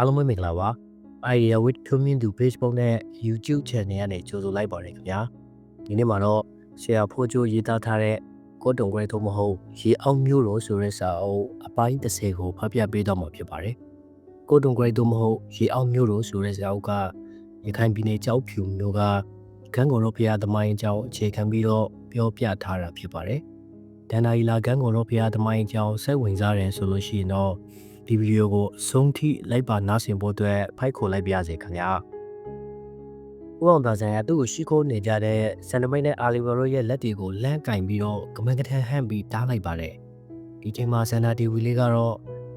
အားလုံးပဲမင်္ဂလာပါ Idea with Community Facebook နဲ့ YouTube Channel ကနေကြိုဆိုလိုက်ပါတယ်ခင်ဗျာဒီနေ့မှာတော့ဆရာဖိုးချိုးရေးသားထားတဲ့ကိုတုံခွဲသို့မဟုတ်ရေအောင်မျိုးတော်ဆိုတဲ့စာအုပ်အပိုင်း30ကိုဖတ်ပြပေးတော့မှာဖြစ်ပါတယ်ကိုတုံခွဲသို့မဟုတ်ရေအောင်မျိုးတော်ဆိုတဲ့စာအုပ်ကရခိုင်ပြည်နယ်ကြောက်ဖြူမျိုးကကံကုန်တော်ဖရာသမိုင်းအကြောင်းအခြေခံပြီးတော့ပြောပြထားတာဖြစ်ပါတယ်ဒန္တာရီလာကံကုန်တော်ဖရာသမိုင်းအကြောင်းစိတ်ဝင်စားတယ်ဆိုလို့ရှိရင်တော့ ဒီဗီဒီယိုကိုအဆုံးထိလိုက်ပါနားဆင်ဖို့အတွက်ဖိုက်ခေါ်လိုက်ပါရစေခင်ဗျာ။ဦးအောင်သာဆန်ကသူ့ကိုရှိခိုးနေကြတဲ့ဆန်နမိတ်နဲ့အာလီဗာရိုရဲ့လက်တွေကိုလမ်းကင်ပြီးတော့ကမန်ကထန်ဟန့်ပြီးတားလိုက်ပါတယ်။ဒီချိန်မှာဆန်နာတီဝီလေးကတော့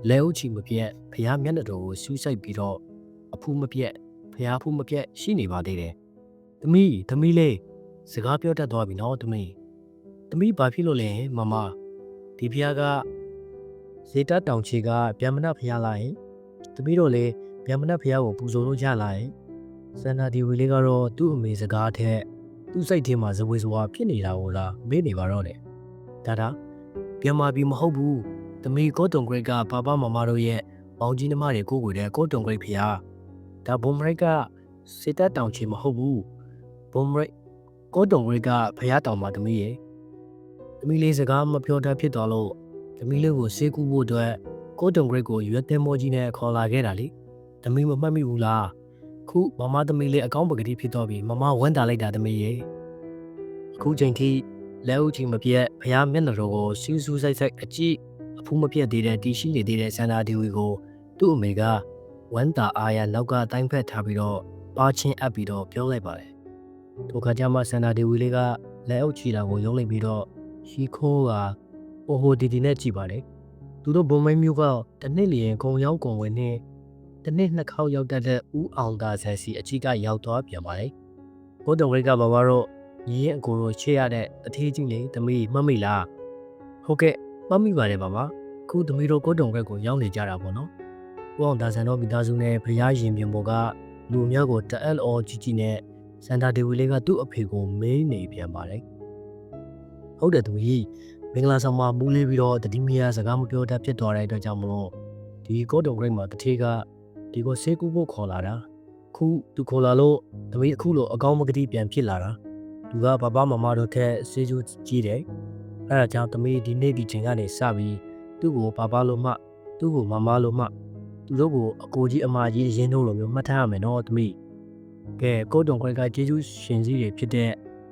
လဲဥချီမပြတ်ဖျားမျက်နှာတော်ကိုစူးစိုက်ပြီးတော့အဖူးမပြတ်ဖျားဖူးမပြတ်ရှိနေပါသေးတယ်။သမီးသမီးလေးစကားပြောတတ်သွားပြီနော်သမီး။သမီးဘာဖြစ်လို့လဲမမဒီဖျားက ရေတတ်တောင်ချီကဗျမနဖျားလာရင်တပီးတော့လေဗျမနဖျားကိုပူဇော်လို့ရလာရင်စန္ဒာဒီဝီလေးကတော့သူ့အမေစကားထက်သူ့စိတ်ထဲမှာဇဝေဇဝါဖြစ်နေတာကိုလားမေးနေပါတော့တယ်ဒါဒါဗျမဘီမဟုတ်ဘူးတမီကောတုံဂရိတ်ကဘာဘာမမတို့ရဲ့မောင်ကြီးနှမတွေကိုကိုယ်တဲ့ကောတုံဂရိတ်ဖျားဒါဘုံမရိတ်ကစေတတ်တောင်ချီမဟုတ်ဘူးဘုံမရိတ်ကောတုံဂရိတ်ကဖျားတောင်မှာတမီးရဲ့တမီးလေးစကားမပြောတတ်ဖြစ်သွားလို့ သမီးလေးကိုဆေးကူဖို့အတွက်ကိုတုံဂရိတ်ကိုရွက်တဲမောကြီးနဲ့ခေါ်လာခဲ့တာလေသမီးမမှတ်မိဘူးလားခုမမသမီးလေးအကောင်းပကတိဖြစ်တော့ပြီမမဝမ်းတာလိုက်တာသမီးရေအခုချိန်ထိလက်ဦးချင်းမပြတ်ဖះမျက်နှာတော်ကိုစူးစူးဆိုင်ဆိုင်အကြည့်အဖူးမပြတ်သေးတဲ့တီရှိနေသေးတဲ့စန္ဒာဒီဝီကိုသူ့အမေကဝမ်းတာအားရနောက်ကတိုင်းဖက်ထားပြီးတော့ပါချင်းအပ်ပြီးတော့ပြောလိုက်ပါတယ်ဒုက္ခကြမှာစန္ဒာဒီဝီလေးကလက်အုပ်ချီတာကိုရုံးလိုက်ပြီးတော့ရှိခိုးက ဟိုဟိုဒီဒီနဲ့ကြည်ပါတယ်သူတို့ဘုံမိုင်းမျိုးကတနစ်လျင်ကုံရောက်ကုံဝင်နဲ့တနစ်နှစ်ခေါက်ရောက်တတ်တဲ့ဦးအောင်သာဆန်စီအကြီးကရောက်သွားပြန်ပါတယ်ဘုဒ္ဓဝိကဘာဘာတော့ညီရင်အကိုတို့ချေရတဲ့အထေးကြီးလေးသမီးမှတ်မိလားဟုတ်ကဲ့မှတ်မိပါတယ်ပါပါခုသမီးတို့ကိုတုံခွက်ကိုရောက်နေကြတာပေါ့နော်ဦးအောင်သာဆန်တို့မိသားစုနဲ့ဖျားရင်ပြင်ပေါ်ကလူအများကိုတအက်အော်ကြီးကြီးနဲ့စန်တာဒေဝီလေးကသူ့အဖေကိုမေးနေပြန်ပါတယ်ဟုတ်တယ်သူကြီး မင်္ဂလာဆောင်မှာမူးလေးပြီးတော့တတိမယာစကားမပြောတတ်ဖြစ်သွားတဲ့အတွက်ကြောင့်မလို့ဒီကောတုံဂရိတ်မှာတထေးကဒီကိုဆေးကူဖို့ခေါ်လာတာခုသူခေါ်လာလို့သမီးအခုလိုအကောင်းမကတိပြန်ဖြစ်လာတာသူကဘာဘာမမတို့ထက်ဆေးကျူးကြီးတယ်အဲဒါကြောင့်သမီးဒီနေ့ဒီချိန်ကနေစပြီးသူ့ကိုဘာဘာလို့မှသူ့ကိုမမလို့မှသူတို့ကိုအကိုကြီးအမကြီးရင်းတို့လိုမျိုးမှတ်ထားရမယ်နော်သမီးကဲကောတုံဂရိတ်ကကျေးဇူးရှင်စည်းတွေဖြစ်တဲ့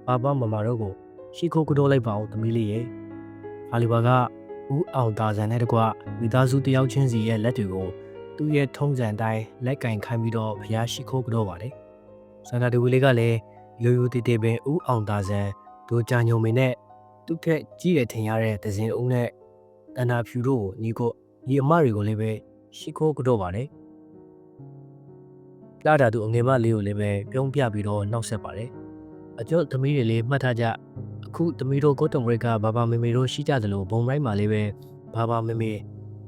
ဘာဘာမမတို့ကိုရှိခိုးကတော့လိုက်ပါဦးသမီးလေးရဲ့ အာလီဘာကဦးအောင်တာဇန်နဲ့တကွမိသားစုတယောက်ချင်းစီရဲ့လက်တွေကိုသူ့ရဲ့ထုံးစံအတိုင်းလက်ကင်ခိုင်းပြီးတော့ဖျားရှိခိုးကြတော့ပါတယ်။စန္ဒာတူဝီလေးကလည်းရိုးရိုးတေးတေးပင်ဦးအောင်တာဇန်ဒိုကြာညုံမင်းနဲ့သူ့ထက်ကြီးရထင်ရတဲ့ဒဇင်ဦးနဲ့တဏ္ဍာဖြူတို့ကိုညီကိုညီအမတွေကိုလည်းပဲရှိခိုးကြတော့ပါတယ်။လာတာသူအငယ်မလေးကိုလည်းပဲပြုံးပြပြီးတော့နှောက်ဆက်ပါတယ်။အကျော်သမီးတွေလေးမှတ်ထားကြ အခုသမီးတို့ကိုတုံဂရိတ်ကဘာဘာမေမေတို့ရှိကြသလိုဘုံရိုက်မှာလေးပဲဘာဘာမေမေ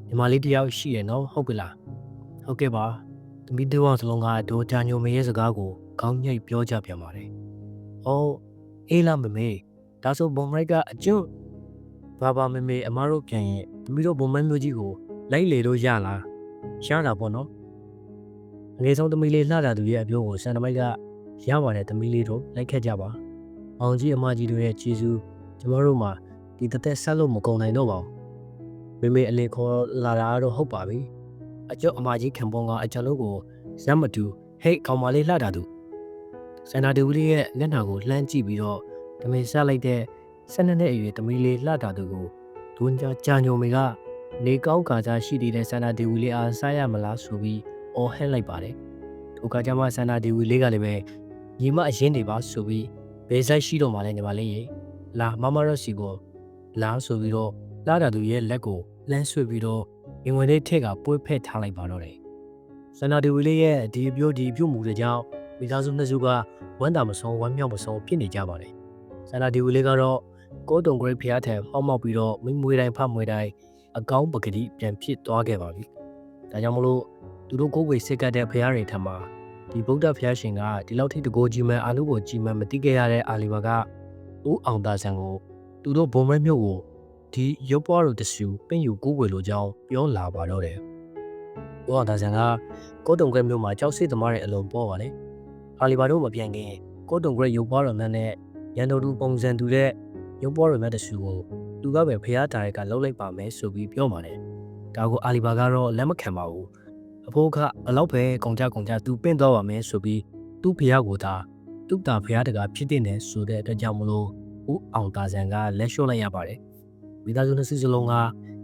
ညီမလေးတယောက်ရှိရနော်ဟုတ်ကဲ့လားဟုတ်ကဲ့ပါသမီးတို့အောင်စလုံးကဒိုဂျာညိုမေရဲ့စကားကိုခေါင်းညိတ်ပြောကြပြန်ပါတယ်။အော်အေးလားမေမေဒါဆိုဘုံရိုက်ကအကျွတ်ဘာဘာမေမေအမတို့ပြန်ရင်သမီးတို့ဘုံမန်းမျိုးကြီးကိုလိုက်လေလို့ရလားရှားတာပေါ့နော်။အငယ်ဆုံးသမီးလေးလှတာသူရဲ့အပြိုးကိုစံတမိုက်ကရပါတယ်သမီးလေးတို့လိုက်ခဲ့ကြပါ အောင်ကြီးအမကြီးတို့ရဲ့ကျေးဇူးကျမတို့မှာဒီတသက်ဆက်လို့မကုန်နိုင်တော့ပါဘူးမေမေအလေခေါ်လာတာတော့ဟုတ်ပါပြီအကျော်အမကြီးခံပေါ်ကအကျွန်ုပ်ကိုဇက်မတူဟိတ်ကောင်မလေးလှတာသူစန္ဒာတူလေးရဲ့မျက်နှာကိုလှမ်းကြည့်ပြီးတော့တမင်ဆက်လိုက်တဲ့ဆက်နှစ်နှစ်အရွယ်တမီးလေးလှတာသူကိုဒွန်းကြကြာညုံမေကနေကောင်းကာကြရှိနေတဲ့စန္ဒာဒေဝီလေးအားစားရမလားဆိုပြီးအော်ဟဲလိုက်ပါတယ်ဒုက္ခကြမှာစန္ဒာဒေဝီလေးကလည်းပဲညီမအရင်နေပါဆိုပြီး ဘယ်ဆိုင်ရှိတော့မှလဲညီမလေးရေလာမမရစီကိုလာဆိုပြီးတော့လာတာသူရဲ့လက်ကိုလှမ်းဆွေပြီးတော့ငင်ဝင်လေးထက်ကပွေးဖက်ထားလိုက်ပါတော့တယ်စန္ဒာဒီဝီလေးရဲ့ဒီအပြိုးဒီအပြုတ်မှုတွေကြောင့်မိသားစုနှစ်စုကဝမ်းသာမဆုံးဝမ်းမြောက်မဆုံးဖြစ်နေကြပါတယ်စန္ဒာဒီဝီလေးကတော့ကိုတုံဂရိတ်ဖျားထံဟောက်မောက်ပြီးတော့မိမွေးတိုင်းဖမွေးတိုင်းအကောင်းပကတိပြန်ဖြစ်သွားခဲ့ပါပြီဒါကြောင့်မလို့သူတို့ကိုယ်ဝေစိတ်ကပ်တဲ့ဖျားတွေထံမှာ ဒီဗုဒ္ဓဘုရားရှင်ကဒီလောက်ထိတကိုကြီးမှန်အာလူကိုကြီးမှန်မတိခဲ့ရတဲ့အာလီဘာကဦးအောင်သာဆန်ကိုသူတို့ဘုံမဲမြို့ကိုဒီရုပ်ပွားတို့တဆူပင့်ယူကိုးကွယ်လိုကြောင်းပြောလာပါတော့တယ်။ကိုအောင်သာဆန်ကကိုတုံခွဲမျိုးမှာကြောက်စိတ်သမားရဲ့အလုံးပေါ်ပါလေအာလီဘာတို့မပြန်ခင်ကိုတုံခွဲရုပ်ပွားတော်မှန်နဲ့ရန်တော်သူပုံစံတူတဲ့ရုပ်ပွားတော်မှန်တဆူကိုသူကပဲဖះတာရက်ကလှုပ်လိုက်ပါမယ်ဆိုပြီးပြောပါတယ်ဒါကိုအာလီဘာကတော့လက်မခံပါဘူး အဖိုးကဘလောက်ပဲကုန်ကြကုန်ကြသူပင့်တော့ပါမယ်ဆိုပြီးသူ့ဖះကိုသာသူ့တာဖះတကဖြစ်တဲ့နဲ့ဆိုတဲ့အတွက်ကြောင့်မလို့ဦးအောင်သာဆန်ကလက်လျှော့လိုက်ရပါတယ်မိသားစုနှစ်စုစလုံးက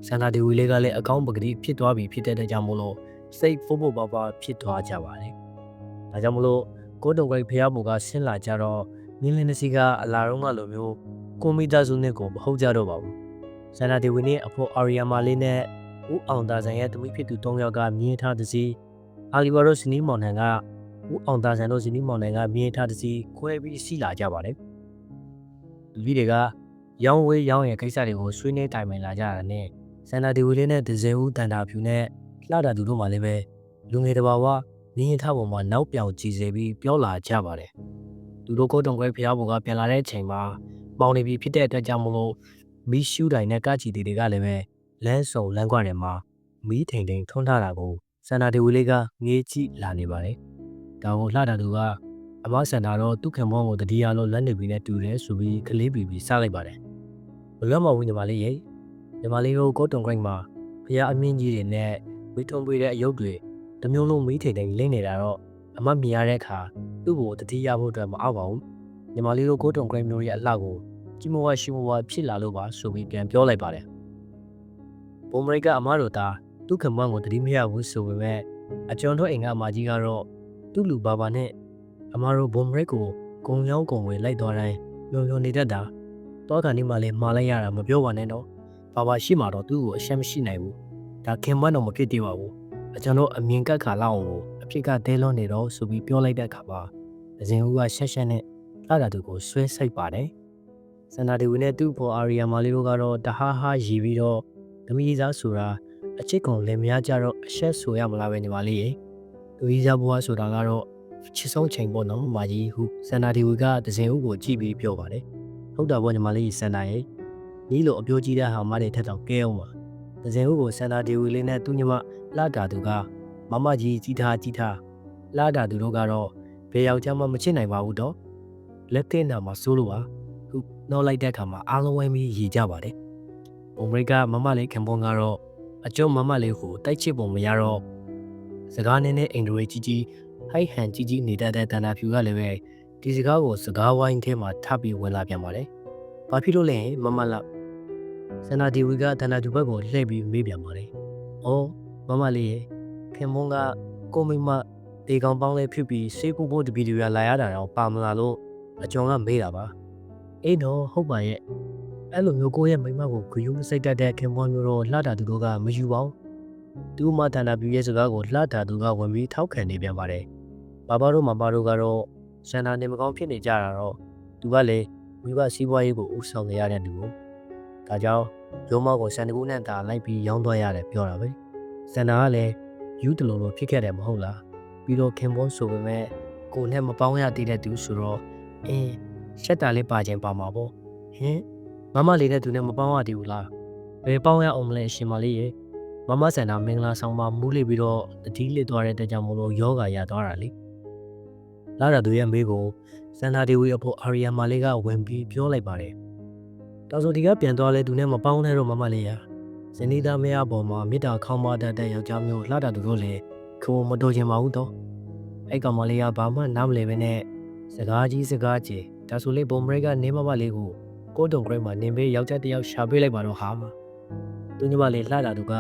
စန္ဒာဒီဝီလေးကလည်းအကောင့်ပကတိဖြစ်သွားပြီဖြစ်တဲ့အတွက်ကြောင့်မလို့စိတ်ဖို့ဖို့ပါပါဖြစ်သွားကြပါတယ်ဒါကြောင့်မလို့ကိုတုံကိုဖះဘူကဆင်းလာကြတော့မင်းလင်းနစီကအလာတော့ကလိုမျိုးကွန်ပျူတာစုနဲ့ကိုမဟုတ်ကြတော့ပါဘူးစန္ဒာဒီဝီနဲ့အဖို့အာရီယာမာလေးနဲ့ ဦးအောင်သာဆန်ရဲ့သမီးဖြစ်သူ၃ယောက်ကမြင်ထားသည်စီအာလီဘာရိုစနီမောင်နှံကဦးအောင်သာဆန်တို့စနီမောင်နှံကမြင်ထားသည်စီခွဲပြီးစီလာကြပါတယ်လူကြီးတွေကရောင်းဝေးရောင်းရဲ့ကိစ္စတွေကိုဆွေးနွေးတိုင်ပင်လာကြတာနဲ့စန္ဒာဒီဝီလေးနဲ့ဒဇယ်ဦးတန်တာဖြူနဲ့လှတာသူတို့မှလည်းပဲလူငယ်တစ်ပါးဝမြင်ထားပုံမှာနောက်ပြောင်ကြည်စေပြီးပြောလာကြပါတယ်သူတို့ကိုတုံခွဲဖျားဘုံကပြန်လာတဲ့အချိန်မှာပေါင်နေပြီဖြစ်တဲ့အတွက်ကြောင့်မလို့မီးရှူတိုင်နဲ့ကချီတီတွေကလည်းပဲ လမ်းစုံလမ်းကွက်တွေမှာမီးထိန်ထိန်ထွန်းထားတာကိုစန္ဒာဒီဝီလေးကငေးကြည့်လာနေပါတယ်ဒါကိုလှတာသူကအမစန္ဒာတော့သူ့ခင်မောကိုတတိယလို့လက်နေပြီးနဲ့တူတယ်ဆိုပြီးကလေးပြီးပြီးစလိုက်ပါတယ်ဘလွတ်မဘူးညီမလေးရေညီမလေးကိုကိုတုံခွဲမှာဖျားအမြင့်ကြီးတွေနဲ့ဝေထုံပွေတဲ့အယုတ်တွေတမျိုးလုံးမီးထိန်ထိန်လိမ့်နေတာတော့အမမြင်ရတဲ့အခါသူ့ကိုတတိယဖို့အတွက်မအောင်ပါဘူးညီမလေးတို့ကိုတုံခွဲမျိုးရဲ့အလှကိုကြီးမဝရှိမဝဖြစ်လာလို့ပါဆိုပြီးပြန်ပြောလိုက်ပါတယ် ဘုံမရိကအမတို့သားသူ့ခင်မွန်းကိုတတိမရဘူးဆိုပေမဲ့အကျော်တို့အိမ်ကအမကြီးကတော့သူ့လူဘာဘာနဲ့အမတို့ဘုံမရိကိုဂုံရောင်းဂုံဝင်လိုက်သွားတိုင်းညုံညုံနေတတ်တာတောကန်ဒီမှလည်းမှားလိုက်ရတာမပြောပါနဲ့တော့ဘာဘာရှိမှတော့သူ့ကိုအရှက်မရှိနိုင်ဘူးဒါခင်မွန်းတော့မဖြစ်သေးပါဘူးအကျွန်တော်အမြင်ကတ်ခါလောက်အောင်ကိုအဖြစ်ကဒဲလွန်နေတော့ဆိုပြီးပြောလိုက်တဲ့အခါမှာအစဉ်ဦးကရှက်ရှက်နဲ့လာတာသူကိုဆွဲစိတ်ပါတယ်စန္ဒာဒီဝီနဲ့သူ့ဖော်အာရီယာမာလေးတို့ကတော့တဟားဟားရီပြီးတော့ ဂမီးစားဆိုတာအချစ်ကုန်လင်မယားကြတော့အရှက်ဆိုရမလားပဲညီမလေးရေဂမီးစားဘွားဆိုတာကတော့ချစ်ဆုံးချိန်ပေါ့နော်မာကြီးဟုစန္ဒာဒီဝီကဒဇင်ဦးကိုကြည့်ပြီးပြောပါတယ်ဟုတ်တာပေါ့ညီမလေးစန္ဒာရေနီးလို့အပြိုးကြီးတဲ့ဟာမလေးထက်တော့ကဲအောင်ပါဒဇင်ဦးကိုစန္ဒာဒီဝီလေးနဲ့သူ့ညီမလာတာသူကမမကြီးကြီးထားကြီးထားလာတာသူတို့ကတော့ဘယ်ယောက်ျားမှမချစ်နိုင်ပါဘူးတော့လက်တင်နာမှာစိုးလို့ပါခုနောက်လိုက်တဲ့အခါမှာအားလုံးဝိုင်းပြီးရည်ကြပါတယ်။ အမေရိကမမလေးခင်ပွန်ကတော့အကျုံးမမလေးကိုတိုက်ချစ်ပုံမရတော့စကားနဲ့နဲ့အင်ဒရီကြီးကြီးဟိုက်ဟန်ကြီးကြီးနေတတ်တဲ့တန်တာဖြူကလည်းပဲဒီစကားကိုစကားဝိုင်းထဲမှာထပ်ပြီးဝင်လာပြန်ပါတယ်။ဘာဖြစ်လို့လဲမမလာစန္ဒာဒီဝီကတန်တာဖြူဘက်ကိုလှည့်ပြီးမေးပြန်ပါတယ်။အော်မမလေးရဲ့ခင်မွန်းကကိုမိမတေကောင်ပေါင်းလေးဖြစ်ပြီးစေးကူဖို့တပီတူရလာရတာတော့ပါမလာလို့အကျော်ကမေးတာပါအေးတော့ဟုတ်ပါရဲ့ အဲ့လိုမျိုးကိုယ့်ရဲ့မိမကိုဂယုမစိတ်တတ်တဲ့ခင်မွန်းမျိုးတော့လှတာသူတို့ကမယူပါဘူးသူ့မတန်တာပြူရဲ့စကားကိုလှတာသူကဝင်ပြီးထောက်ခံနေပြန်ပါတယ်ဘာဘာတို့မဘာတို့ကတော့စန္ဒာနေမကောင်းဖြစ်နေကြတာတော့သူကလည်းမိဘစီးပွားရေးကိုဥဆောင်နေရတဲ့လူကိုဒါကြောင့်ရုံးမောက်ကိုစန္ဒကူနဲ့တာလိုက်ပြီးရောင်းသွားရတယ်ပြောတာပဲစန္ဒာကလည်းယူတလုံးလိုဖြစ်ခဲ့တယ်မဟုတ်လားပြီးတော့ခင်ပွန်းဆိုပေမဲ့ကိုနဲ့မပေါင်းရသေးတဲ့သူဆိုတော့အင်းရှက်တာလေးပါခြင်းပါမှာပေါ့ဟင် မမလေးနဲ့သူနဲ့မပေါင်းရသေးဘူးလားဘယ်ပေါင်းရအောင်မလဲရှင်မလေးရေမမဆန္ဒမင်္ဂလာဆောင်မှာမူးလိပြီးတော့တတိလစ်သွားတဲ့တကြောင်မလို့ယောဂါရသွားတာလေလာတာသူရဲ့မေးကိုစန္ဒာဒေဝီအဖို့အာရီယာမာလေးကဝင်ပြီးပြောလိုက်ပါတယ်တောင်စုဒီကပြန်သွားလဲသူနဲ့မပေါင်းနဲ့တော့မမလေးရဇနီးသားမရပေါ်မှာမေတ္တာခေါင်းမတတ်တဲ့ယောက်ျားမျိုးလှတာသူတို့လည်းခိုးမတော်ချင်ပါဘူးတော့အဲ့ကောင်မလေးကဘာမှနားမလည်ပဲနဲ့စကားကြီးစကားကြီးဒါဆိုလေဘုံမရိကနေမမလေးကို ကိုတုံဂရိတ်မှာနင်ဘေးယောက်ျားတစ်ယောက်ရှာပေးလိုက်ပါတော့ဟာသူညီမလေးလှတာသူက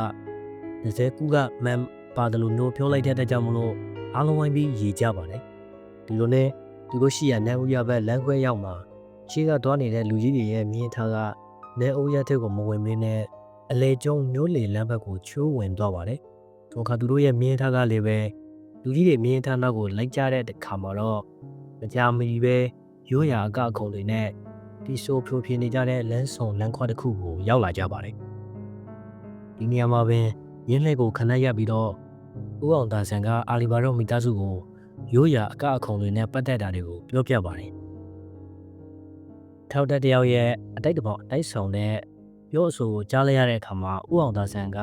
ဒဇဲကူကမန်ပါတယ်လို့နိုးပြောလိုက်တဲ့အတွက်ကြောင့်မလို့အားလုံးဝိုင်းပြီးရေကြပါတယ်ဒီလိုနဲ့သူတို့ရှိရနန်းဦးရဘက်လမ်းခွဲရောက်မှာရှေ့ကသွားနေတဲ့လူကြီးတွေရဲ့မြင်ထားကနန်းဦးရထက်ကိုမဝင်မင်းနဲ့အလေကျုံမျိုးလေလမ်းဘက်ကိုချိုးဝင်သွားပါတယ်။ထိုအခါသူတို့ရဲ့မြင်းထားကလည်းပဲလူကြီးတွေမြင်းထားနောက်ကိုလိုက်ကြတဲ့အခါမှာတော့မကြမီပဲရိုးရာအကအခုံတွေနဲ့ ဒီဆိုဖြိုဖြင်းနေကြတဲ့လမ်းဆောင်လမ်းခွတစ်ခုကိုရောက်လာကြပါတယ်။ဒီနေရာမှာပင်ရင်းလှည့်ကိုခဏရပ်ပြီးတော့ဦးအောင်သာဆန်ကအာလီဘာရောမိသားစုကိုရိုးရာအကအခုံတွေနဲ့ပတ်သက်တာတွေကိုပြောပြပါတယ်။ထောက်တက်တယောက်ရဲ့အတိုက်တပေါက်အတိုက်ဆောင်တဲ့ပြောအဆိုကိုကြားလိုက်ရတဲ့အခါမှာဥအောင်သာဆန်က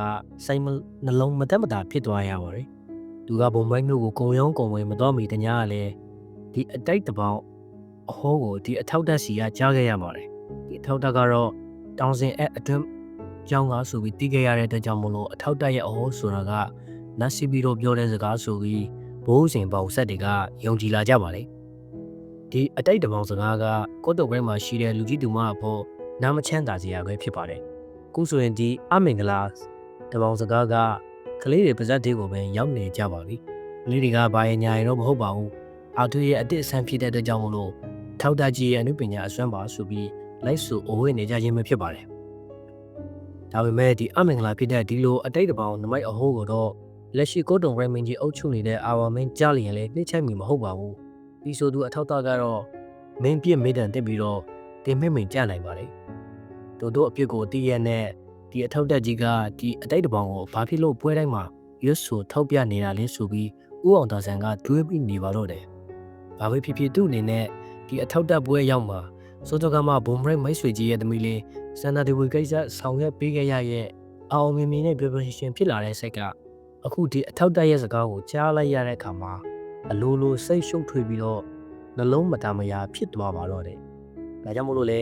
စိတ်မနှလုံးမသက်မသာဖြစ်သွားရပါတယ်။သူကဘုံဘိုင်းမျိုးကိုကုံရုံးကုံဝင်မတော်မီတ냐ကလည်းဒီအတိုက်တပေါင်း အဟောကိုဒီအထောက်တက်စီကကြားခဲ့ရပါတယ်။ဒီအထောက်တက်ကတော့တောင်စင်အအတွင်းကြောင်းကားဆိုပြီးတီးခဲ့ရတဲ့အတွက်ကြောင့်မလို့အထောက်တက်ရဲ့အဟောဆိုတာကနတ်စီဘီတို့ပြောတဲ့စကားဆိုပြီးဘိုးစဉ်ပေါင်ဆက်တွေကယုံကြည်လာကြပါလေ။ဒီအတိုက်တပေါင်းစကားကကိုတုတ်ဘဲမှာရှိတဲ့လူကြီးသူမအဖို့နာမချမ်းသာစရာပဲဖြစ်ပါတယ်။ခုဆိုရင်ဒီအမင်္ဂလာတပေါင်းစကားကကလေးတွေပါဇက်တွေကိုပဲရောက်နေကြပါပြီ။ကလေးတွေကဘာရင်ညာရင်တော့မဟုတ်ပါဘူး။အာသူရဲ့အတစ်အဆန်းဖြစ်တဲ့အတွက်ကြောင့်မလို့ ထောက်တကြီးရဲ့အနုပညာအစွမ်းပါဆိုပြီးလိုက်ဆိုအိုးဝဲနေကြခြင်းပဲဖြစ်ပါတယ်။ဒါပေမဲ့ဒီအမင်္ဂလာဖြစ်တဲ့ဒီလိုအတိတ်တပေါင်းနမိုက်အဟိုးကိုတော့လက်ရှိကိုတုံရဲမင်းကြီးအုပ်ချုပ်နေတဲ့အာဝါမင်းကြားလျင်လည်းနှိမ့်ချိုက်မိမဟုတ်ပါဘူး။ဒီဆိုသူအထောက်သားကတော့မင်းပြစ်မိတန်တက်ပြီးတော့တင်မိမ့်မိန်ကြနိုင်ပါလေ။တို့တို့အပြစ်ကိုတည်ရတဲ့ဒီအထောက်တက်ကြီးကဒီအတိတ်တပေါင်းကိုဘာဖြစ်လို့ပွဲတိုင်းမှာရွတ်ဆိုထောက်ပြနေတာလဲဆိုပြီးဥအောင်သာဆန်ကတွေးပြီးနေပါတော့တယ်။ဘာပဲဖြစ်ဖြစ်သူ့အနေနဲ့ ဒီအထောက်တက်ပွဲရောက်မှာစိုးတော့ကမှဘုံမရိတ်မိတ်ဆွေကြီးရဲ့သမီးလေးစန္ဒာဒီဝီကိစ္စဆောင်ရွက်ပေးခဲ့ရရဲ့အောင်မြင်မြင်နဲ့ပြောပြောရှင်ရှင်ဖြစ်လာတဲ့စိတ်ကအခုဒီအထောက်တက်ရဲ့စကားကိုကြားလိုက်ရတဲ့အခါမှာအလိုလိုစိတ်ရှုပ်ထွေးပြီးတော့နှလုံးမတမယာဖြစ်သွားပါတော့တယ်။ဒါကြောင့်မို့လို့လေ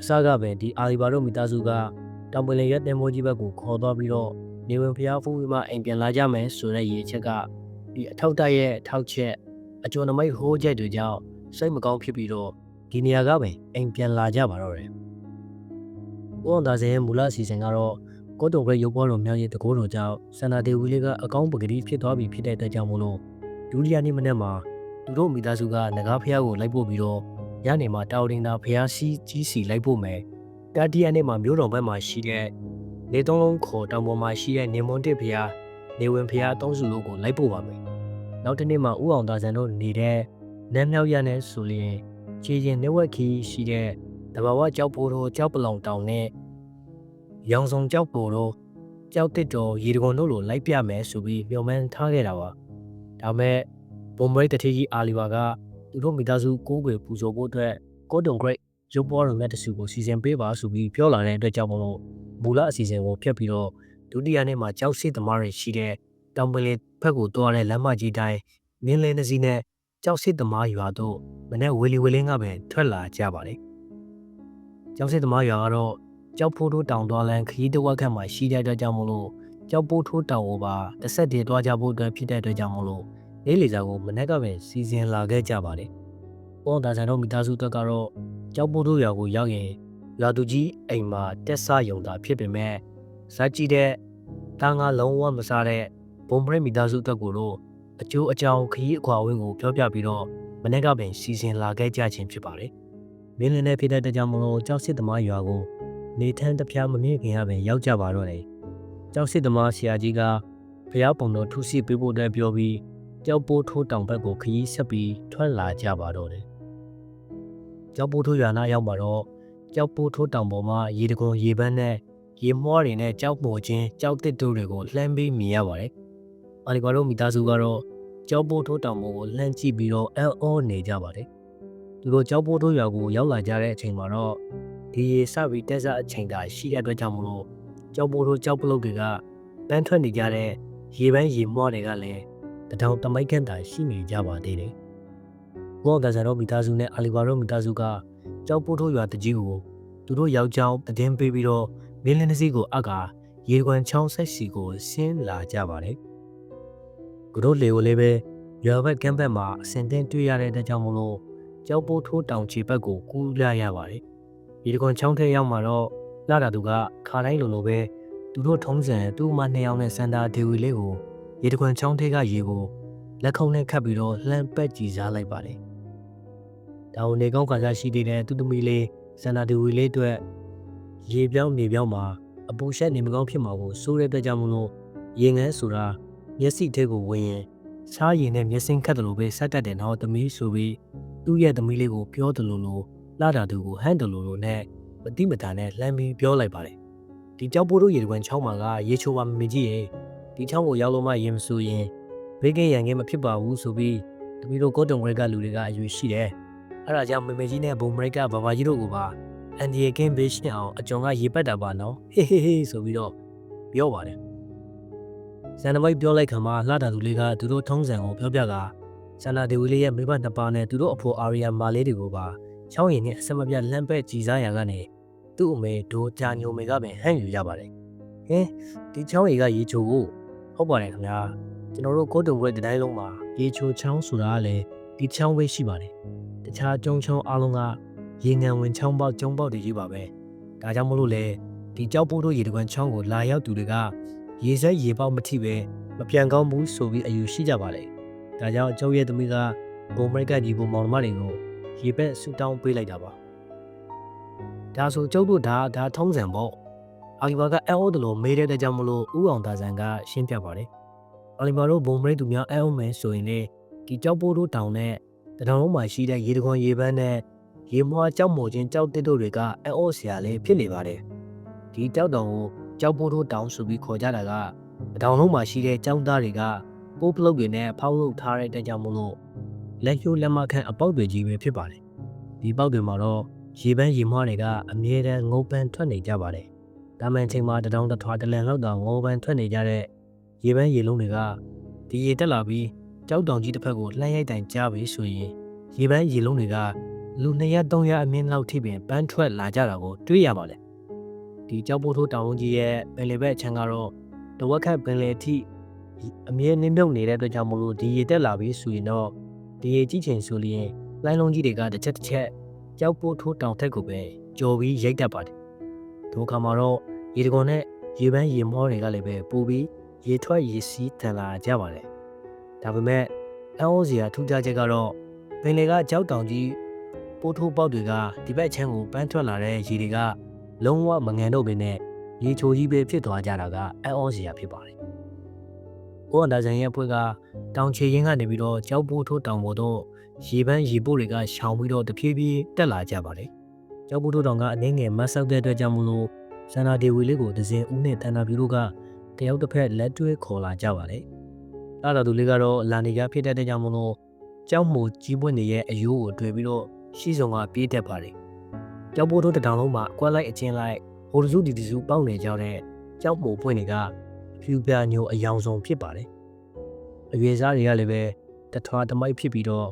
အစကပဲဒီအာလီဘာတို့မိသားစုကတောင်ပင်လယ်ရက်တင်မိုးကြီးဘက်ကိုခေါ်သွားပြီးတော့နေဝင်ဖျားဖူးပြီးမှအိမ်ပြန်လာကြမယ်ဆိုတဲ့ရည်ချက်ကဒီအထောက်တက်ရဲ့ထောက်ချက်အကျော်နမိတ်ဟိုးချက်တွေကြောင့် စိတ်မကောင်းဖြစ်ပြီးတော့ဒီနေရာကပဲအိမ်ပြန်လာကြပါတော့တယ်။ဦးအောင်သားစင်ရဲ့မူလအစီအစဉ်ကတော့ကောတုံဂရိတ်ရုပ်ပေါ်တော်မြောက်ရဲ့တကိုးတော်ကြောင့်စန္ဒာဒေဝီလေးကအကောင်းပကတိဖြစ်သွားပြီဖြစ်တဲ့အတွက်ကြောင့်မို့လို့ဒုတိယနေ့မနေ့မှာသူတို့မိသားစုကငကားဖျားကိုလိုက်ပို့ပြီးတော့ညနေမှာတောင်တင်တာဖျားစီကြီးစီလိုက်ပို့မယ်။တတိယနေ့မှာမြို့တော်ဘက်မှာရှိတဲ့နေသုံးလုံးခေါ်တောင်ပေါ်မှာရှိတဲ့နေမွန်တစ်ဖျားနေဝင်ဖျားအသုံးစုတို့ကိုလိုက်ပို့ပါမယ်။နောက်တစ်နေ့မှာဦးအောင်သားစံတို့နေတဲ့ နမ်းမြောက်ရနဲ့ဆိုရင်ခြေချင်းနေဝက်ခီရှိတဲ့တဘာဝကြောက်ပိုးတို့ကြောက်ပလောင်တောင်နဲ့ရောင်စုံကြောက်ပိုးတို့ကြောက်တစ်တော်ရေတကွန်တို့လိုလိုက်ပြမယ်ဆိုပြီးမျှော်မှန်းထားခဲ့တာပါဒါမဲ့ဘုံဘရိတ်တထေကြီးအာလီဝါကသူတို့မိသားစုကိုးကွယ်ပူဇော်ဖို့အတွက်ကော့တုံဂရိတ်ရုပ်ပေါ်ရုံနဲ့တစုကိုစီစဉ်ပေးပါဆိုပြီးပြောလာတဲ့အတွက်ကြောင့်မလို့မူလအစီအစဉ်ကိုဖျက်ပြီးတော့ဒုတိယနေ့မှာကြောက်စစ်သမားတွေရှိတဲ့တောင်ပင်လယ်ဘက်ကိုတွားတဲ့လမ်းမကြီးတိုင်းမြင်းလင်းနှစီနဲ့ ကြောက်စစ်သမားရွာတို့မနေ့ဝေလီဝေလင်းကပဲထွက်လာကြပါလေ။ကျောင်းစစ်သမားရွာကတော့ကြောက်ဖိုးထိုးတောင်သွားလန်းခရီးတစ်ဝက်ခန့်မှာရှိတဲ့အတွက်ကြောင့်မလို့ကြောက်ပိုးထိုးတောင်ကိုပါတစ်ဆက်တည်းသွားကြဖို့အတွက်ဖြစ်တဲ့အတွက်ကြောင့်မလို့လေးလေစာကိုမနေ့ကပဲစီစဉ်လာခဲ့ကြပါလေ။ပေါ်တာဆန်တို့မိသားစုတက်ကတော့ကြောက်ပိုးထိုးရွာကိုရောက်ရင်ရွာသူကြီးအိမ်မှာတက်ဆယုံတာဖြစ်ပေမဲ့ဇက်ကြည့်တဲ့တာငါလုံးဝမစားတဲ့ဘုံပရိမိသားစုတက်ကိုတော့ အကျိုးအကြောင်းခရီးအခွာဝင်းကိုပြောပြပြီးတော့မနေ့ကပင်စီစဉ်လာခဲ့ကြခြင်းဖြစ်ပါတယ်။မင်းလင်းနဲ့ဖြစ်တဲ့တကြောင်မလို့ကြောက်စစ်သမားရွာကိုနေထန်းတစ်ပြားမမြင့်ခင်ရပင်ရောက်ကြပါတော့တယ်။ကြောက်စစ်သမားဆရာကြီးကဖျားပုံတော်ထုစီပေးဖို့တည်းပြောပြီးကြောက်ပိုးထိုးတောင်ဘက်ကိုခရီးဆက်ပြီးထွက်လာကြပါတော့တယ်။ကြောက်ပိုးထိုးရွာနာရောက်မှာတော့ကြောက်ပိုးထိုးတောင်ပေါ်မှာရေတကွန်ရေပန်းနဲ့ရေမွှားတွေနဲ့ကြောက်ပေါ်ချင်းကြောက်တစ်တို့တွေကိုလှမ်းပြီးမြင်ရပါတယ်။ အာလီကွာတို့မိသားစုကတော့ကြောက်ပိုးထိုးတောင်ပေါ်ကိုလှမ်းကြည့်ပြီးတော့အော်အော်နေကြပါတယ်။သူတို့ကြောက်ပိုးထိုးရွာကိုရောက်လာကြတဲ့အချိန်မှာတော့ဒီရေစပြီးတက်စားအချိန်သာရှိတဲ့အတွက်ကြောင့်မလို့ကြောက်ပိုးထိုးကြောက်ပလုတ်တွေကတန်းထွက်နေကြတဲ့ရေပန်းရေမွှားတွေကလည်းတထောင်တမိုက်ကန်တာရှိနေကြပါသေးတယ်။ဘောကစားတော့မိသားစုနဲ့အာလီကွာတို့မိသားစုကကြောက်ပိုးထိုးရွာတကြီးကိုသူတို့ယောက်ျောင်းတည်င်းပေးပြီးတော့မင်းလင်းတစ်စီးကိုအကာရေခွန်ချောင်းဆက်စီကိုဆင်းလာကြပါတယ်။ သူတို့လေကိုလည်းပဲရွာဘက်ကမ်းဘက်မှာအစင်တင်တွေ့ရတဲ့အတွက်ကြောင့်မလို့ကြောက်ပိုးထိုးတောင်ချီဘက်ကိုကူးလာရပါတယ်။ရေခွန်ချောင်းထဲရောက်မှာတော့လာတာသူကခါတိုင်းလိုလိုပဲသူတို့ထုံးစံသူ့မနှစ်ယောက်နဲ့စန္ဒာဒေဝီလေးကိုရေခွန်ချောင်းထဲကရေကိုလက်ခုံနဲ့ခတ်ပြီးတော့လှမ်းပက်ကြည့်စားလိုက်ပါတယ်။တောင်နေကောင်းခါစားရှိတဲ့သူ့သမီးလေးစန္ဒာဒေဝီလေးအတွက်ရေပြောင်းမြေပြောင်းမှာအပူရှက်နေမကောင်းဖြစ်မှာကိုစိုးတဲ့အတွက်ကြောင့်မလို့ရေငန်းဆိုတာ မျက်စိထဲကိုဝင်ရင်စားရည်နဲ့မျက်စင်းခတ်တယ်လို့ပဲစက်တက်တယ်နော်သမီးဆိုပြီးသူ့ရဲ့သမီးလေးကိုပြောတယ်လို့လို့လာတာသူကိုဟန်တယ်လို့လို့နဲ့မတိမတာနဲ့လှမ်းပြီးပြောလိုက်ပါတယ်ဒီကြောက်ပိုးတို့ရေတကွန်ချောင်းမှာကရေချိုပါမမကြီးရဲ့ဒီချောင်းကိုရောက်လို့မှရင်မဆိုရင်ဘေးကင်းရန်ကင်းမဖြစ်ပါဘူးဆိုပြီးသမီးတို့ကိုတုံဂရက်ကလူတွေကအယူရှိတယ်အဲ့ဒါကြောင့်မေမေကြီးနဲ့ဘုံမရိကဘာဘာကြီးတို့ကပါအန်ဒီယကင်းဘေးရှင်းအောင်အကျွန်ကရေပတ်တာပါနော်ဟေးဟေးဟေးဆိုပြီးတော့ပြောပါတယ် ဇန်နဝါရီပြောလိုက်ခါမှာလှတာသူလေးကသူတို့ထုံးစံကိုပြောပြကဇန်နာဒေဝီလေးရဲ့မိဘနှစ်ပါးနဲ့သူတို့အဖိုအာရီယာမာလေးတွေကိုပါချောင်းရည်နဲ့အစမပြတ်လမ်းပဲ့ကြည်စားရာကနေသူ့အမေဒိုကြာညိုမေကပင်ဟန့်ယူရပါတယ်ဟင်းဒီချောင်းရည်ကရေချိုကိုဟုတ်ပါတယ်ခင်ဗျာကျွန်တော်တို့ကိုတုံခွဲတတိုင်းလုံးမှာရေချိုချောင်းဆိုတာကလည်းဒီချောင်းပဲရှိပါတယ်တခြားကျုံချောင်းအလုံးကရေငံဝင်ချောင်းပေါက်ကျုံပေါက်တွေကြီးပါပဲဒါကြောင့်မလို့လေဒီကြောက်ပိုးတို့ရေတကွန်ချောင်းကိုလာရောက်သူတွေက ရေစက်ရေပေါက်မထိပဲမပြန်ကောင်းဘူးဆိုပြီးအယူရှိကြပါလေဒါကြောင့်အကျုပ်ရဲ့သမီးကဘုံမရိကကြီးဘုံမောင်နှမတွေကိုရေပက်ဆူတောင်းပေးလိုက်တာပါဒါဆိုကျုပ်တို့ဒါဒါထုံးစံပေါ့အာလီဘာကအအောတလို့မေးတဲ့တဲ့ကြောင့်မလို့ဥအောင်သားဆန်ကရှင်းပြပါတယ်အာလီဘာတို့ဘုံမရိသူများအောမယ်ဆိုရင်လေဒီကြောက်ပိုးတို့တောင်နဲ့တထောင်လုံးမှာရှိတဲ့ရေတကွန်ရေပန်းနဲ့ရေမွှားကြောက်မော်ချင်းကြောက်တစ်တို့တွေကအအော့ဆရာလေးဖြစ်နေပါတယ်ဒီကြောက်တောင်ကို ကြောက်ပိုးထိုးတောင်ဆိုပြီးခေါ်ကြတာကအတောင်လုံးမှာရှိတဲ့ကြောက်သားတွေကပိုးပလုတ်တွေနဲ့ဖောက်လုပ်ထားတဲ့တကြောင်မလို့လက်ကျိုးလက်မခန့်အပေါက်တွေကြီးပဲဖြစ်ပါတယ်ဒီပေါက်တွေမှာတော့ရေပန်းရေမွှားတွေကအမြဲတမ်းငုံပန်းထွက်နေကြပါတယ်ဒါမှန်ချိန်မှာတတောင်တစ်ထွာတလန်လောက်တောင်ငုံပန်းထွက်နေကြတဲ့ရေပန်းရေလုံးတွေကဒီရေတက်လာပြီးကြောက်တောင်ကြီးတစ်ဖက်ကိုလှမ်းရိုက်တိုင်ကြားပြီဆိုရင်ရေပန်းရေလုံးတွေကလူ2ရက်3ရက်အမြင့်လောက်ထိပင်ပန်းထွက်လာကြတာကိုတွေ့ရပါတယ် ဒီကြောက်ပိုးထိုးတောင်ဝန်းကြီးရဲ့ပင်လယ်ဘက်အချမ်းကတော့တဝက်ခတ်ပင်လယ်ထိအမြဲနှင်းမြုပ်နေတဲ့အတွက်ကြောင့်မလို့ဒီရေတက်လာပြီးဆိုရင်တော့ဒီရေကြီးချိန်ဆိုရင်လိုင်းလုံးကြီးတွေကတစ်ချက်တစ်ချက်ကြောက်ပိုးထိုးတောင်ထက်ကိုပဲကြော်ပြီးရိတ်တက်ပါတယ်ဒိုခါမှာတော့ရေတကွန်နဲ့ရေပန်းရေမောတွေကလည်းပဲပို့ပြီးရေထွက်ရေစီးတန်လာကြပါတယ်ဒါပေမဲ့အန်အိုစီယာထူးခြားချက်ကတော့ပင်လယ်ကကြောက်တောင်ကြီးပိုးထိုးပေါက်တွေကဒီဘက်ချမ်းကိုပန်းထွက်လာတဲ့ရေတွေက လုံးဝမငန်တော့ဘဲနဲ့ရေချိုကြီးပဲဖြစ်သွားကြတာကအံ့ဩစရာဖြစ်ပါတယ်။ကိုအန်ဒါဇန်ရဲ့အဖွဲ့ကတောင်ချေရင်းကနေပြီးတော့ကြောက်ပိုးထိုးတောင်ပေါ်တော့ရေပန်းရေပို့တွေကရှောင်ပြီးတော့တဖြည်းဖြည်းတက်လာကြပါတယ်။ကြောက်ပိုးထိုးတောင်ကအနှင်းငယ်မတ်ဆောက်တဲ့အတွက်ကြောင့်မလို့စန္ဒာဒေဝီလေးကိုဒဇင်ဦးနဲ့တန်တာပြူတို့ကတယောက်တစ်ဖက်လက်တွဲခေါ်လာကြပါတယ်။အဲ့ဒါသူလေးကတော့လာနေကြဖြစ်တဲ့အတွက်ကြောင့်မလို့ကြောက်မှုကြီးပွင့်နေရဲ့အယိုးကိုတွေ့ပြီးတော့ရှိဆောင်ကပြေးတက်ပါတယ်။ ကြောက်ပိုးတို့တတောင်လုံးမှာအကွက်လိုက်အချင်းလိုက်ဟိုတစုဒီတစုပေါက်နေကြတဲ့ကြောက်မိုပွင့်တွေကအဖြူပြညိုအယောင်ဆုံးဖြစ်ပါတယ်။အရွယ်စားတွေကလည်းပဲတထွားတမိုက်ဖြစ်ပြီးတော့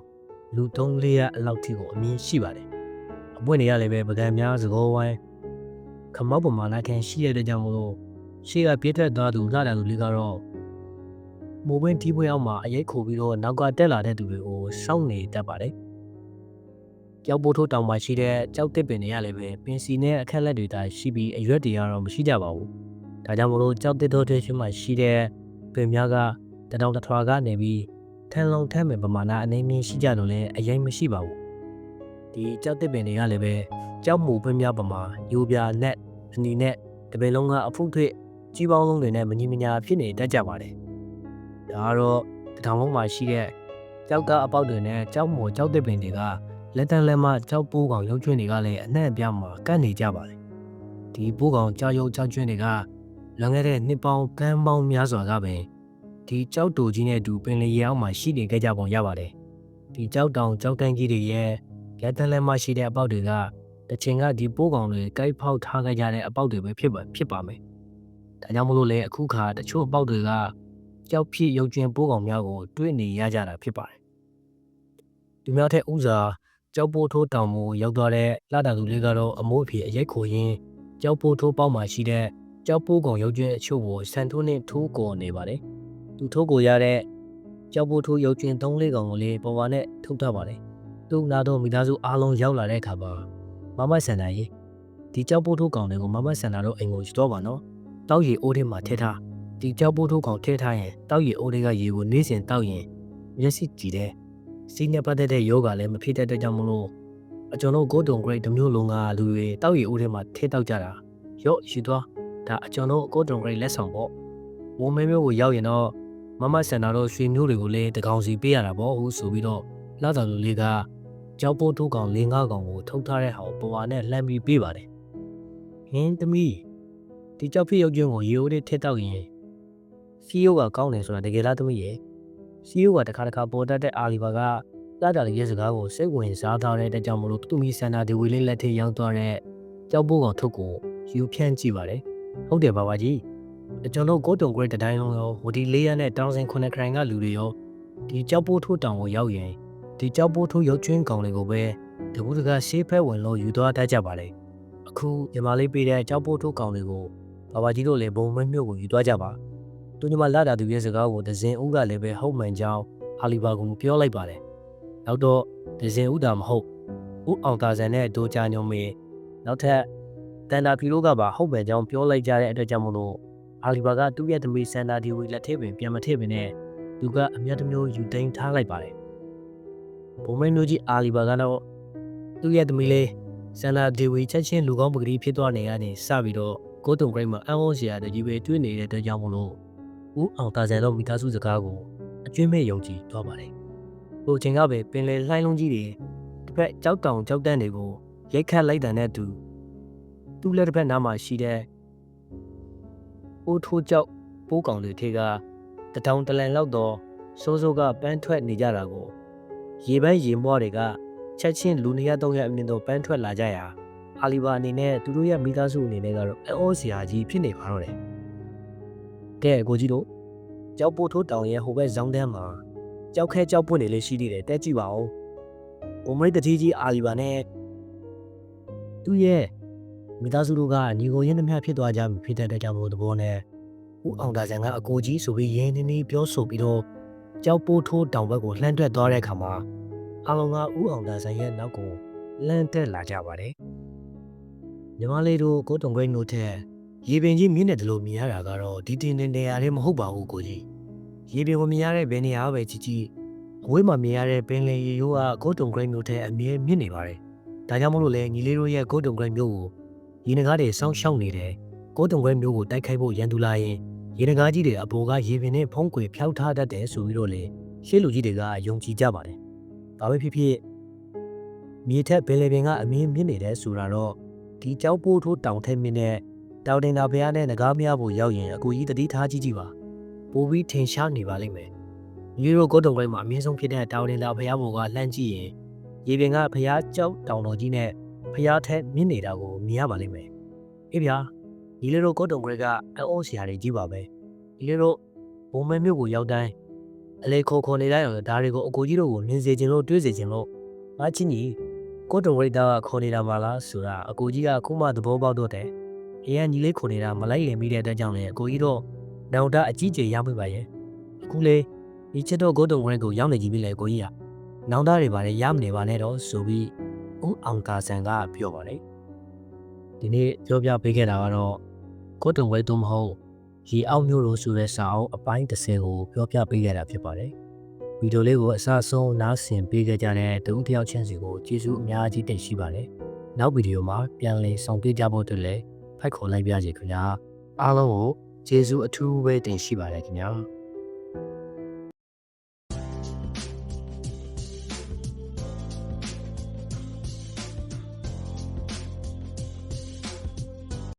လူသုံးလေးရအလောက်ထိကိုအမြင်ရှိပါတယ်။အပွင့်တွေကလည်းပဲပကံများစကောဝိုင်းခမောက်ပမာဏခံရှိရတဲ့ကြောင့်မလို့ရှေ့ကပြေးတက်သွားသူလာတယ်လူလေးကတော့မိုးပွင့်တီးပွင့်အောင်မှာအရေးခိုပြီးတော့နောက်ကတက်လာတဲ့သူတွေကိုစောင့်နေတတ်ပါတယ်။ ကြောက်ပိုးထိုးတောင်မှာရှိတဲ့ကြောက်တစ်ပင်တွေကလည်းပဲပင်စီနဲ့အခက်လက်တွေတာရှိပြီးအရွက်တွေကတော့မရှိကြပါဘူး။ဒါကြောင့်မလို့ကြောက်တစ်ထိုးတဲ့ရှင်မှာရှိတဲ့ပင်များကတတောင်တစ်ထွာကနေပြီးထန်လုံးထမ်းပင်ပမာဏအနေမြင့်ရှိကြလို့လည်းအရင်မရှိပါဘူး။ဒီကြောက်တစ်ပင်တွေကလည်းပဲကြောက်မှုပင်များပမာယူပြာနဲ့အနီနဲ့တပင်လုံးကအဖုထွေကြီးပေါင်းလုံးတွေနဲ့မညီမညာဖြစ်နေတတ်ကြပါတယ်။ဒါကတော့တထောင်လုံးမှာရှိတဲ့ကြောက်ကအပေါက်တွေနဲ့ကြောက်မော်ကြောက်တစ်ပင်တွေက လက်တန်းလက်မကြောက်ပိုးကောင်ရုပ်ကျွင်းတွေကလည်းအနှံ့အပြားမှာကန့်နေကြပါတယ်။ဒီပိုးကောင်ကြောက်ရုပ်ကြောက်ကျွင်းတွေကလွန်ခဲ့တဲ့နှစ်ပေါင်းကမ်းပေါင်းများစွာကပင်ဒီကြောက်တူကြီးနဲ့အတူပင်လယ်ရေအောက်မှာရှိနေကြကြပုံရပါတယ်။ဒီကြောက်တောင်ကြောက်တန်းကြီးတွေရဲ့လက်တန်းလက်မရှိတဲ့အပေါက်တွေကတချင်ကဒီပိုးကောင်တွေကိုက်ဖောက်ထားခဲ့ကြတဲ့အပေါက်တွေပဲဖြစ်ပါဖြစ်ပါမယ်။ဒါကြောင့်မလို့လေအခုခါတချို့အပေါက်တွေကကြောက်ဖြစ်ရုပ်ကျွင်းပိုးကောင်များကိုတွေ့နေရကြတာဖြစ်ပါတယ်။ဒီများထက်ဥစား ကြောက်ပိုးထိုးတောင်မူရောက်သွားတဲ့လှတာသူလေးကတော့အမိုးအဖေအရိုက်ခိုရင်းကြောက်ပိုးထိုးပေါက်မှာရှိတဲ့ကြောက်ပိုးကောင်ရုပ်ကျွင်းအချို့ကိုဆန်ထိုးနဲ့ထိုးကော်နေပါတယ်။သူထိုးကိုရတဲ့ကြောက်ပိုးထိုးရုပ်ကျွင်း၃လေးကောင်ကိုလေးပေါ်ပါနဲ့ထုတ်ထားပါတယ်။သူ့နာတော့မိသားစုအားလုံးရောက်လာတဲ့အခါမှာမမဆန်တာရေဒီကြောက်ပိုးထိုးကောင်တွေကိုမမဆန်တာတော့အိမ်ကိုယူတော့ပါနော်။တောက်ရီအိုးထဲမှာထည့်ထားဒီကြောက်ပိုးထိုးကောင်ထည့်ထားရင်တောက်ရီအိုးတွေကရေကိုနေ့စဉ်တောက်ရင်မျက်စိကြည့်တယ် စီးနဲ့ပတ်သက်တဲ့ယောဂလည်းမဖြစ်တဲ့အတွက်ကြောင့်မလို့အကျွန်တော်ကိုတုံ grade တစ်မျိုးလုံးကလူတွေတောက်ရီဦးထဲမှာထဲတောက်ကြတာရော့ယူသွားဒါအကျွန်တော်ကိုတုံ grade လက်ဆောင်ပေါ့ဝုံမဲမျိုးကိုရောက်ရင်တော့မမစင်တာတို့ရွှေမျိုးတွေကိုလည်းတကောင်စီပေးရတာပေါ့ဟုဆိုပြီးတော့လာတော်လူလေးကကြောက်ပိုးထိုးကောင်၄၅ကောင်ကိုထုတ်ထားတဲ့ဟာကိုပဝါနဲ့လှမ်းပြီးပေးပါတယ်ဟင်းသမီးဒီကြောက်ဖြစ်ရုပ်ကျွန်းကိုရေအိုးလေးထည့်တောက်ရင်စီယိုကကောင်းတယ်ဆိုတာတကယ်လားသမီးရဲ့ စီယိုကတခါတခါပေါ်တတ်တဲ့အာလီဘာကလာတာရဲ့စကားကိုစိတ်ဝင်စားထားတဲ့အတွက်ကြောင့်မလို့သူမီစန္ဒာဒီဝီလေးလက်ထဲရောက်သွားတဲ့ကြောက်ပိုးကောင်ထုတ်ကိုယူဖြန့်ကြည့်ပါတယ်ဟုတ်တယ်ဘာဘာကြီးကျွန်တော်ကိုတုံကွဲတတိုင်းလုံးရောဝတီလေးရနဲ့တောင်စင်ခုနှစ်ခရိုင်ကလူတွေရောဒီကြောက်ပိုးထိုးတောင်ကိုရောက်ရင်ဒီကြောက်ပိုးထိုးရုပ်ကျွင်းကောင်တွေကိုပဲတကူတကရှေးဖက်ဝင်လို့ယူသွားတတ်ကြပါလေအခုညီမလေးပေးတဲ့ကြောက်ပိုးထိုးကောင်တွေကိုဘာဘာကြီးတို့လည်းဘုံမဲမြို့ကိုယူသွားကြပါ သူညီမလာတာသူရဲ့စကားကိုဒဇင်ဦးကလည်းပဲဟုတ်မှန်ကြောင်းအာလီဘာကိုပြောလိုက်ပါတယ်နောက်တော့ဒဇင်ဦးတာမဟုတ်ဦးအောင်သာဆန်နဲ့ဒိုချာညုံမေနောက်ထပ်တန်တာဖီလိုကပါဟုတ်မှန်ကြောင်းပြောလိုက်ကြတဲ့အတွက်ကြောင့်မလို့အာလီဘာကသူ့ရဲ့သမီးစန်တာဒီဝီလက်ထဲပင်ပြန်မထည့်ပင်နဲ့သူကအမျက်တစ်မျိုးယူသိမ်းထားလိုက်ပါတယ်ဘုံမဲမျိုးကြီးအာလီဘာကတော့သူ့ရဲ့သမီးလေးစန်တာဒီဝီချက်ချင်းလူကောင်းပကတိဖြစ်သွားနေရတဲ့စပြီးတော့ကိုတုံဂရိတ်မှာအန်ဟောစရာတကြီးပဲတွေ့နေတဲ့အတွက်ကြောင့်မလို့ ဦးအောင်သာဆန်တော့မိသားစုစကားကိုအကျွင့်မဲ့ယုံကြည်သွားပါတယ်။ဟိုချိန်ကပဲပင်လယ်လှိုင်းလုံးကြီးတွေတစ်ဖက်ကြောက်တောင်ကြောက်တန်းတွေကိုရိုက်ခတ်လိုက်တဲ့နဲ့တူသူ့လက်တစ်ဖက်နားမှာရှိတဲ့အိုးထိုးကြောက်ပိုးကောင်တွေထေကတထောင်တလန်လောက်တော့စိုးစိုးကပန်းထွက်နေကြတာကိုရေပန်းရေမွားတွေကချက်ချင်းလူနေရတော့ရဲ့အမြင်တော့ပန်းထွက်လာကြရာအာလီဘာအနေနဲ့သူတို့ရဲ့မိသားစုအနေနဲ့ကတော့အော်စရာကြီးဖြစ်နေပါတော့တယ်။ ကဲကိုကြီးတို့ကြောက်ပို့ထိုးတောင်ရဲ့ဟိုဘက်ဇောင်းတန်းမှာကြောက်ခဲကြောက်ပွင့်နေလေးရှိသေးတယ်တက်ကြည့်ပါဦး။ဘုံမရိတ်တကြီးကြီးအာလီဘာနဲ့သူ့ရဲ့မိသားစုတို့ကညီကိုရင်းနှမျှဖြစ်သွားကြပြီဖြစ်တဲ့ကြောင့်မို့သဘောနဲ့ဦးအောင်တာဆန်ကအကိုကြီးဆိုပြီးရင်းနှီးနှီးပြောဆိုပြီးတော့ကြောက်ပို့ထိုးတောင်ဘက်ကိုလှမ်းတွက်သွားတဲ့အခါမှာအားလုံးကဦးအောင်တာဆန်ရဲ့နောက်ကိုလှမ်းတက်လာကြပါတယ်။ညီမလေးတို့ကိုတုံခွိတ်နို့ထက် ရေပင်ကြီးမြင့်တဲ့တလို့မြင်ရတာကတော့ဒီတင်တင်နေရာလေးမဟုတ်ပါဘူးကိုကြီး။ရေပင်ကိုမြင်ရတဲ့ဘယ်နေရာပဲကြီးကြီးအဝေးမှာမြင်ရတဲ့ပင်လယ်ရေရိုးကကိုတုံခွိတ်နို့ထက်အမြဲမြင့်နေပါတယ်။ဒါကြောင့်မလို့လေညီလေးတို့ရဲ့ကိုတုံခွိတ်မျိုးကိုရေနဂါးတွေစောင်းရှောက်နေတယ်။ကိုတုံခွိတ်မျိုးကိုတိုက်ခိုက်ဖို့ရန်သူလာရင်ရေနဂါးကြီးတွေအပေါ်ကရေပင်နဲ့ဖုံးကွယ်ဖျောက်ထားတတ်တယ်ဆိုပြီးတော့လေရှေးလူကြီးတွေကယုံကြည်ကြပါတယ်။ဒါပဲဖြစ်ဖြစ်မြေထက်ပင်လယ်ပင်ကအမြင့်မြင့်နေတယ်ဆိုတာတော့ဒီကြောက်ပိုးထိုးတောင်ထက်မြင့်တဲ့ တောင်တင်တာဖရားနဲ့ငကားမရဖို့ရောက်ရင်အကူကြီးတတိထားကြည့်ကြည့်ပါပိုပြီးထင်ရှားနေပါလိမ့်မယ်ညီတို့ကိုတုံခွဲမှာအမြင့်ဆုံးဖြစ်တဲ့တောင်တင်တာဖရားဘုံကလှမ်းကြည့်ရင်ရေပင်ကဖရားကြောက်တောင်တော်ကြီးနဲ့ဖရားထက်မြင့်နေတာကိုမြင်ရပါလိမ့်မယ်အေးဗျာညီလေးတို့ကိုတုံခွဲကအအိုးစရာတွေကြီးပါပဲညီလေးတို့ဘုံမဲမြို့ကိုရောက်တိုင်းအလေခေါ်ခေါ်နေလိုက်အောင်ဒါတွေကိုအကူကြီးတို့ကိုမြင်စေခြင်းလို့တွေးစေခြင်းလို့ငါချင်းကြီးကိုတုံဝိတ်သားကခေါ်နေတာပါလားဆိုတာအကူကြီးကခုမှသဘောပေါက်တော့တယ်။ အေးကညီလေးခေါ်နေတာမလိုက်ရင်ပြီးတဲ့အတွက်ကြောင့်လည်းအကူကြီးတော့နောင်တအကြီးကျယ်ရမိပါရဲ့။အခုလေဒီချက်တော့ကိုတုံဝိတ်ကိုရောက်နေကြပြီလေကိုကြီးက။နောင်တတွေပါလေရမနေပါနဲ့တော့ဆိုပြီးဦးအောင်ကာဆန်ကပြောပါလေ။ဒီနေ့ပြောပြပေးခဲ့တာကတော့ကိုတုံဝိတ်တို့မဟုတ်ရေအောက်မျိုးလို့ဆိုတဲ့စာအုပ်အပိုင်း30ကိုပြောပြပေးခဲ့တာဖြစ်ပါတယ်။ဗီဒီယိုလေးကိုအစအဆုံးနားဆင်ပေးကြတဲ့တုံးတယောက်ချင်းစီကိုကျေးဇူးအများကြီးတင်ရှိပါတယ်။နောက်ဗီဒီယိုမှာပြန်လည်ဆောင်ပြကြဖို့အတွက်လည်း ဖိုက်ခေါ်လိုက်ပါရစေခင်ဗျာ။အားလုံးကိုကျေးဇူးအထူးပဲတင်ရှိပါတယ်ခင်ဗျာ။